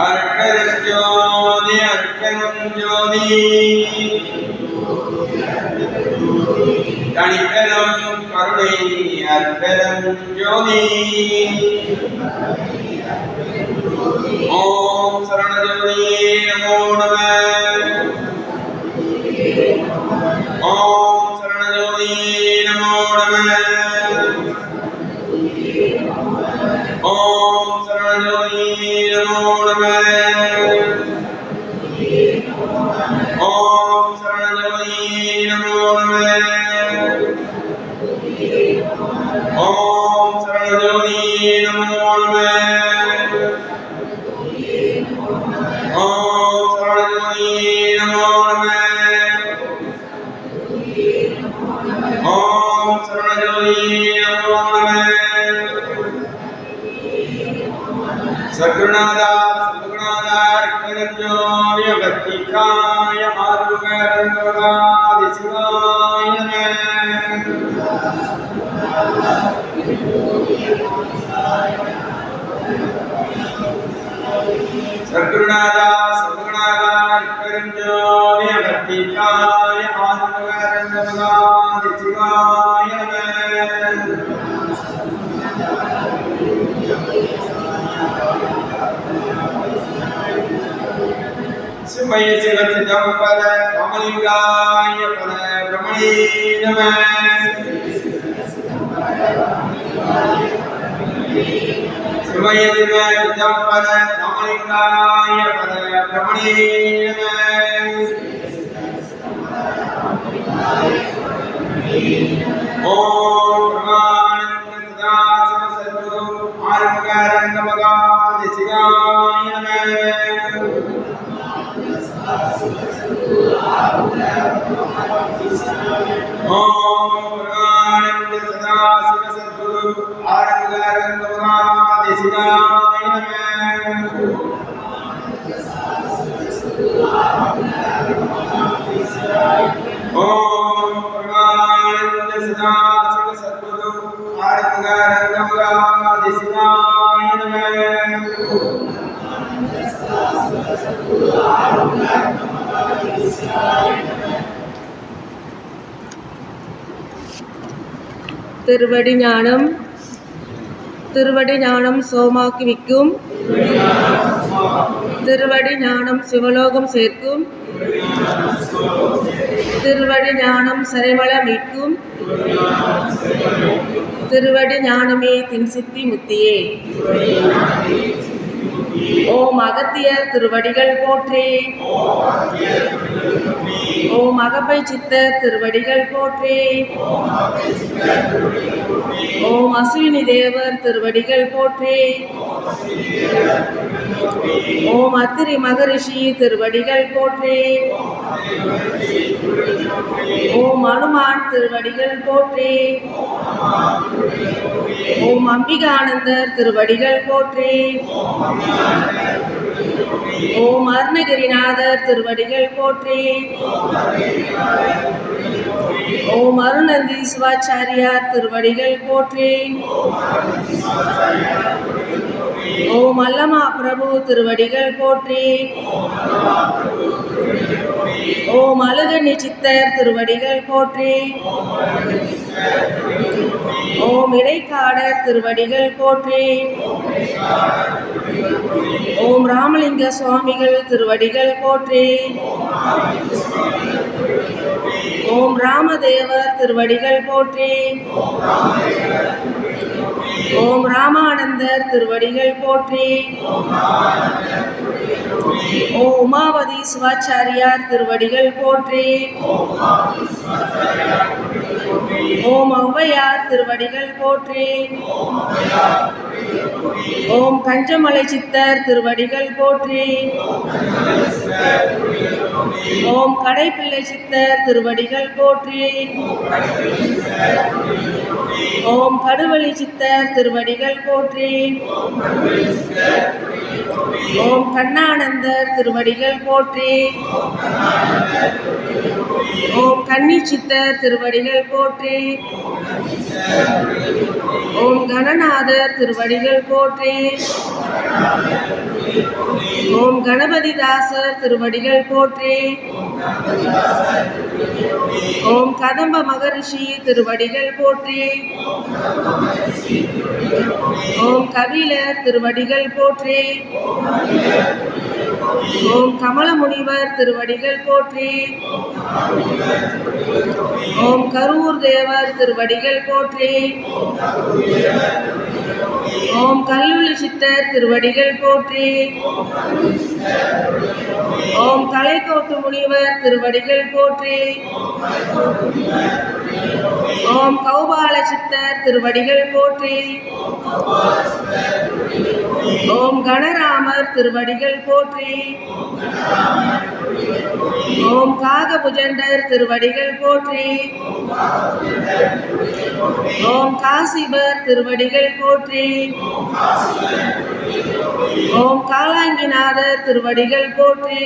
അർക്കരജ്യോതി അർക്കരം ജ്യോതി. കണിക്കരം കരുണൈ അർക്കരം ജ്യോതി. ഓം ശരണജ്യോതി നമോ നമ. ഓം நம சத்குருநாதா சத்குருநாதா கரஞ்சோய பக்திகாய சிவாய சிம்மய சிவத்திடம் கமலிங்காய பல பிரமணே நம சிம்மய சிவத்திடம் பர கமலிங்காய பர பிரமணே நம ஓம் பிரமாணந்த திருவடி ஞானம். திருவடி ஞானம் சோமாக்குவிக்கும் திருவடி ஞானம் சிவலோகம் சேர்க்கும். திருவடி ஞானம் சிறைமள மீட்கும். திருவடி ஞானமே தின்சித்தி முத்தியே. ஓம் அகத்தியர் திருவடிகள் போற்றி. ஓம் அகப்பை சித்தர் திருவடிகள் போற்றி. ஓம் அஸ்வினி தேவர் திருவடிகள் போற்றி. ஓம் அத்திரி மகரிஷி திருவடிகள் போற்றி. ஓம் அனுமான் திருவடிகள் போற்றி. ஓம் அம்பிகானந்தர் திருவடிகள் போற்றி. ஓம் அருணகிரிநாதர் திருவடிகள் போற்றி. ஓம் அருணந்தி சிவாச்சாரியார் திருவடிகள் போற்றி. ஓம் அல்லமா பிரபு திருவடிகள் போற்றி. ஓம் அழுகண்ணி சித்தர் திருவடிகள் போற்றி. ஓம் இடைக்காடர் திருவடிகள் போற்றி. ஓம் ராமலிங்க சுவாமிகள் திருவடிகள் போற்றி. ஓம் ராமதேவர் திருவடிகள் போற்றி. ஓம் ராமானந்தர் திருவடிகள் போற்றி. ஓ உமாவதி சிவாச்சாரியார் திருவடிகள் போற்றி. ஓம் ஔவையார் திருவடிகள் போற்றி. ஓம் கஞ்சமலை சித்தர் திருவடிகள் போற்றி. ஓம் கடைப்பிள்ளை சித்தர் திருவடிகள் போற்றி. ஓம் கடுவழி சித்தர் திருவடிகள் போற்றி. ஓம் கண்ணானந்தர் திருவடிகள் போற்றி. ஓம் கன்னி சித்தர் திருவடிகள் போற்றி. ஓம் கணநாதர் திருவடிகள் போற்றி. ஓம் கணபதிதாசர் திருவடிகள் போற்றி. ஓம் கதம்ப மகரிஷி திருவடிகள் போற்றி ஓம் கபிலர் திருவடிகள் போற்றி ஓம் கமல முனிவர் திருவடிகள் போற்றி ஓம் கரூர் தேவர் திருவடிகள் போற்றி ஓம் கல்லுள்ள சித்தர் திருவடிகள் போற்றி. ஓம் கலைக்கோட்டு முனிவர் திருவடிகள் போற்றி. ஓம் கௌபால சித்தர் திருவடிகள் போற்றி. ஓம் கணராமர் திருவடிகள் போற்றி. ஓம் காகபுஜண்டர் திருவடிகள் போற்றி. ஓம் காசிபர் திருவடிகள் போற்றி. ஓம் காலாங்கிநாதர் திருவடிகள் போற்றி.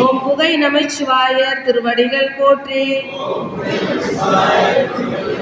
ஓம் புகை நமச்சிவாயர் திருவடிகள் போற்றி.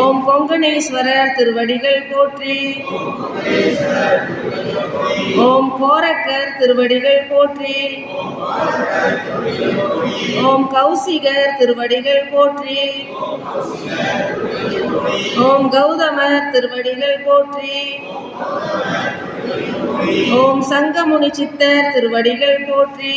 ஓம் கொங்கணேஸ்வரர் திருவடிகள் போற்றி. ஓம் கோரக்கர் திருவடிகள் போற்றி. ஓம் கௌசிகர் திருவடிகள் போற்றி. ஓம் கௌதமர் திருவடிகள் போற்றி. ஓம் சங்கமுனி சித்தர் திருவடிகள் போற்றி.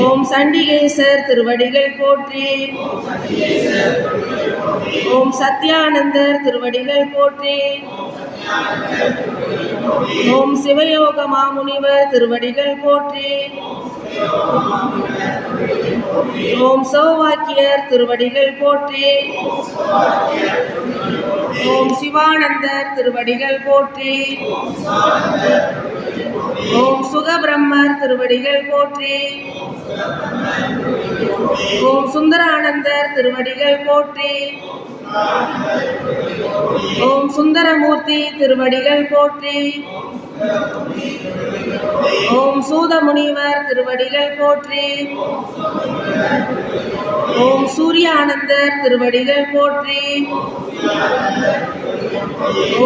ஓம் சண்டிகேசர் திருவடிகள் போற்றி. ஓம் சத்யானந்தர் திருவடிகள் போற்றி. ஓம் சிவயோக மாமுனிவர் திருவடிகள் போற்றி. ஓம் சௌவாக்கியர் திருவடிகள் போற்றி. ஓம் சிவானந்தர் திருவடிகள் போற்றி. ஓம் சுகபிரம்மர் திருவடிகள் போற்றி. ஓம் சுந்தரானந்தர் திருவடிகள் போற்றி. ஓம் சுந்தரமூர்த்தி திருவடிகள் போற்றி. ஓம் சூதமுனிவர் திருவடிகள் போற்றி. ஓம் சூர்யானந்தர் திருவடிகள் போற்றி.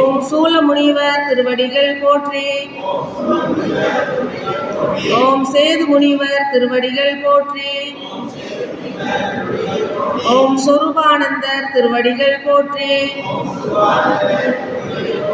ஓம் சூலமுனிவர் திருவடிகள் போற்றி. ஓம் சேது முனிவர் திருவடிகள் போற்றி. ஓம் சொரூபானந்தர் திருவடிகள் போற்றி.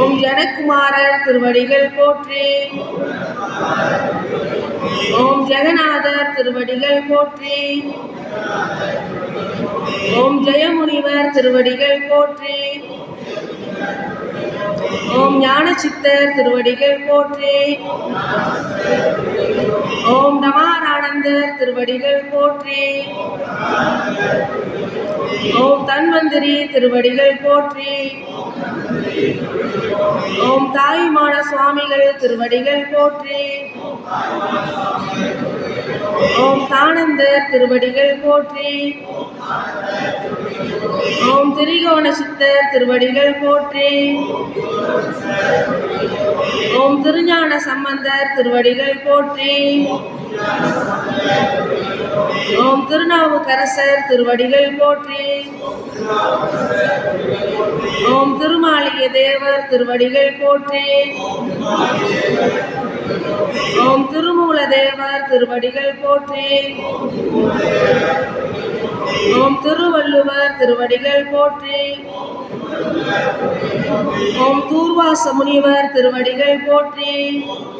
ஓம் ஜனகுமாரர் திருவடிகள் போற்றி. ஓம் ஜெகநாதர் திருவடிகள் போற்றி. ஓம் ஜெயமுனிவர் திருவடிகள் போற்றி. ஓம் ஞான சித்தர் திருவடிகள் போற்றி. ஓம் தமாரானந்தர் திருவடிகள் போற்றி. ஓம் தன்வந்திரி திருவடிகள் போற்றி. ஓம் தாயுமான சுவாமிகள் திருவடிகள் போற்றி. ஓம் தானந்தர் திருவடிகள் போற்றி. ஓம் திரிகோண சித்தர் திருவடிகள் போற்றி. ஓம் திருஞான சம்பந்தர் திருவடிகள் போற்றி. ஓம் திருநாவுக்கரசர் திருவடிகள் போற்றி. ஓம் திருமாலிய தேவர் திருவடிகள் போற்றி. ஓம் திருமூல தேவர் திருவடிகள் போற்றி. ஓம் திருவள்ளுவர் திருவடிகள் போற்றி. ஓம் தூர்வாச முனிவர் திருவடிகள் போற்றி.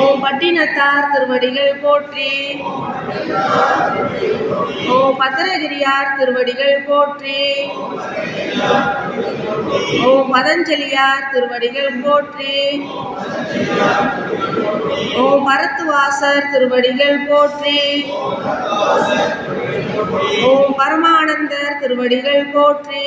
ஓம் பட்டினத்தார் திருவடிகள் போற்றி. ஓ பத்திரகிரியார் திருவடிகள் போற்றி. ஓ பதஞ்சலியார் திருவடிகள் போற்றி. ஓ பரத்துவாசர் திருவடிகள் போற்றி. ஓம் பரமானந்தர் திருவடிகள் போற்றி.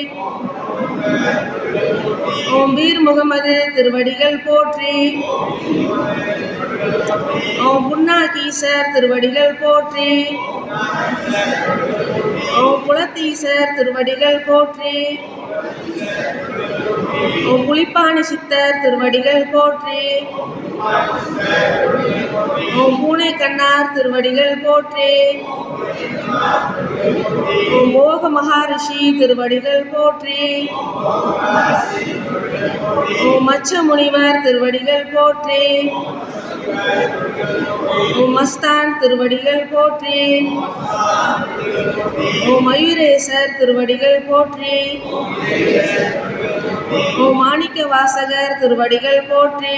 ஓம் பீர் முகமது திருவடிகள் போற்றி. ஓம் புன்னாகீசர் திருவடிகள் போற்றி. ஓம் குலத்தீசர் திருவடிகள் போற்றி. புலிப்பாணி சித்தர் திருவடிகள் போற்றி. ஓம் பூனை கண்ணார் திருவடிகள் போற்றி. ஓம் போக மகாரிஷி திருவடிகள் போற்றி. ஓம் மச்ச முனிவர் திருவடிகள் போற்றி. உமஸ்தான் மஸ்தான் திருவடிகள் போற்றி. ஓ மயூரேசர் திருவடிகள் போற்றி. ஓ மாணிக்க வாசகர் திருவடிகள் போற்றி.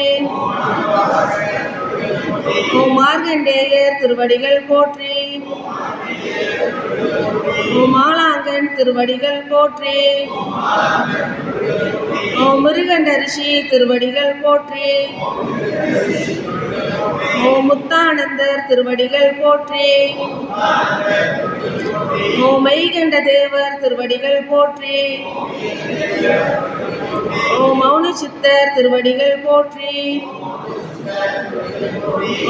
ஓ மார்கண்டேயர் திருவடிகள் போற்றி. மாலாங்கன் திருவடிகள் போற்றே. ஓ முருகன் அரிசி திருவடிகள் போற்றே. ஓ முத்தானந்தர் திருவடிகள் போற்றே. ஓ மெய்கண்ட தேவர் திருவடிகள் போற்றே. ஓ மௌன சித்தர் திருவடிகள் போற்றே.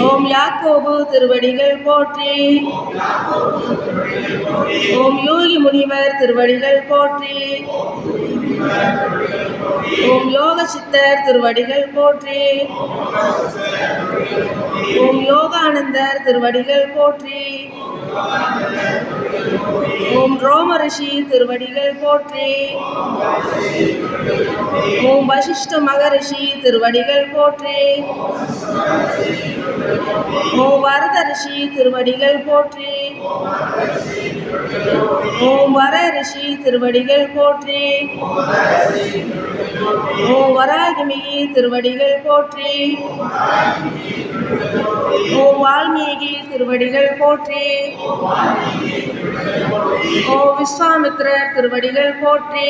ஓம் யாக்கோபு திருவடிகள் போற்றி. ஓம் யோகி முனிவர் திருவடிகள் போற்றி. ஓம் யோக சித்தர் திருவடிகள் போற்றி. ஓம் யோகானந்தர் திருவடிகள் போற்றி. ஓம் ரோம ரிஷி திருவடிகள் போற்றி. ஓம் வசிஷ்ட மகரிஷி திருவடிகள் போற்றி. ஓம் வரத ரிஷி திருவடிகள் போற்றி. ஓம் வர ரிஷி திருவடிகள் போற்றி. ஓம் வராகிமிகி திருவடிகள் போற்றி. ஓம் வால்மீகி திருவடிகள் போற்றி. 我爱你 ஓ விஸ்வாமித்ரர் திருவடிகள் போற்றி.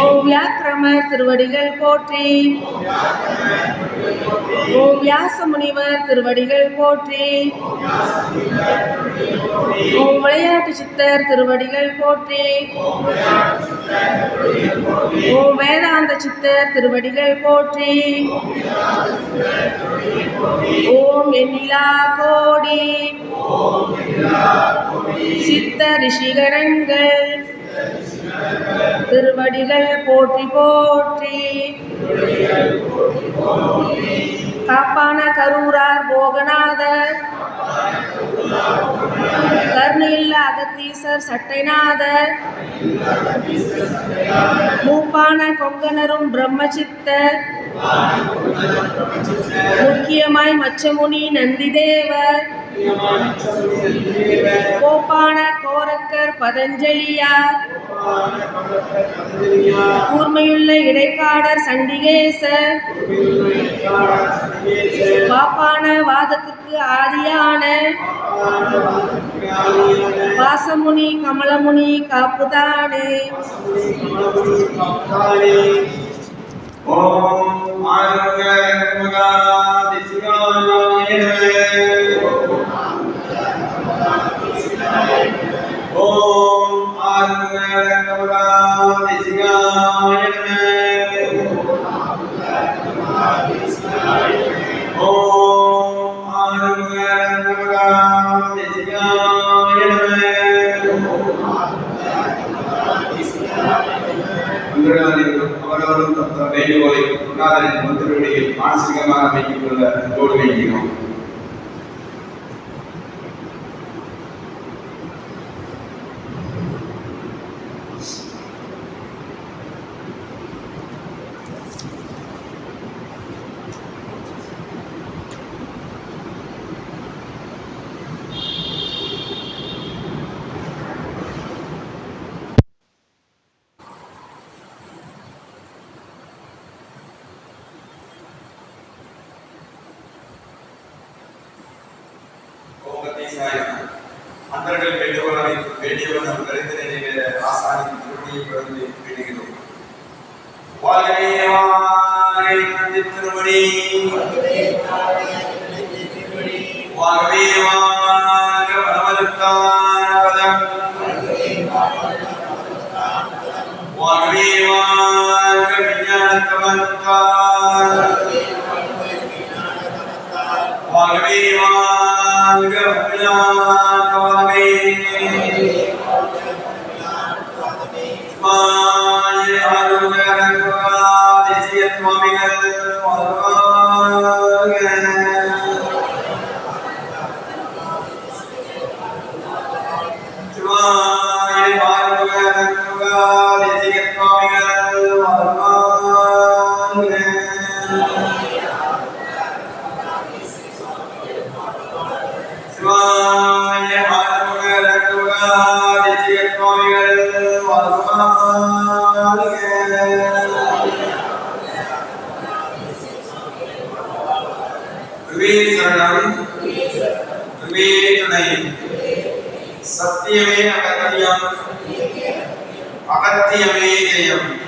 ஓ வியாக்கிரமர் திருவடிகள் போற்றி. ஓ வியாச முனிவர் திருவடிகள் போற்றி. ஓ விளையாட்டு சித்தர் திருவடிகள் போற்றி. ஓ வேதாந்த சித்தர் திருவடிகள் போற்றி. ஓம் எண்ணிலா கோடி. சித்த ரிஷிகரங்கள் திருவடிகள் போற்றி போற்றி. காப்பான கரூரார் போகநாதர். கருணையில்ல அகத்தீசர் சட்டைநாதர். மூப்பான கொங்கனரும் பிரம்மசித்தர். முக்கியமாய் மச்சமுனி நந்திதேவர். கோப்பான கோரக்கர் பதஞ்சலியார் கூர்மையுள்ள இடைக்காடர் சண்டிகேசர். பாப்பான வாதத்துக்கு ஆதியான. வாசமுனி கமலமுனி காப்புதானே. ஓம் ஆரோக்கிய அவரவரும் தம் வேண்டுகோளை குருநாதரின் மந்திரவடியில் மானசீகமாக அமைக்கிக் கொள்ள அன்போடு வேண்டுகிறோம் விஞ்ஞானத்தவன்கார் வாழ்கவே மாய அருகரங்குவா சுவாமிகள் குருவே சரணம். குருவே துணை. சத்தியமே அகத்தியம். அகத்தியமே ஜெயம்.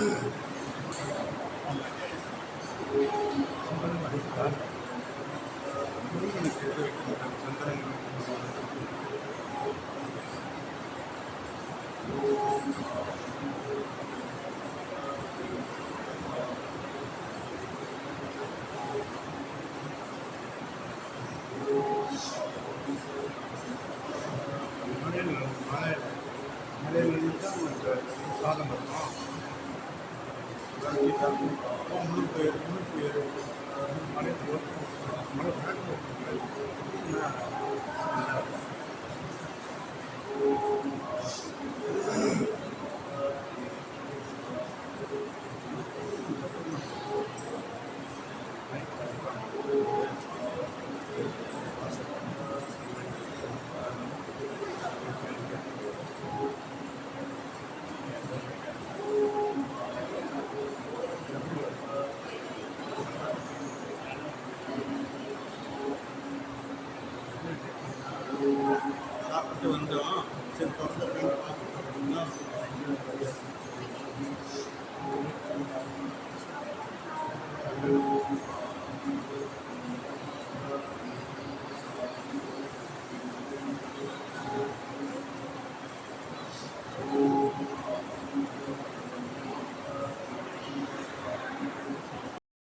Thank you.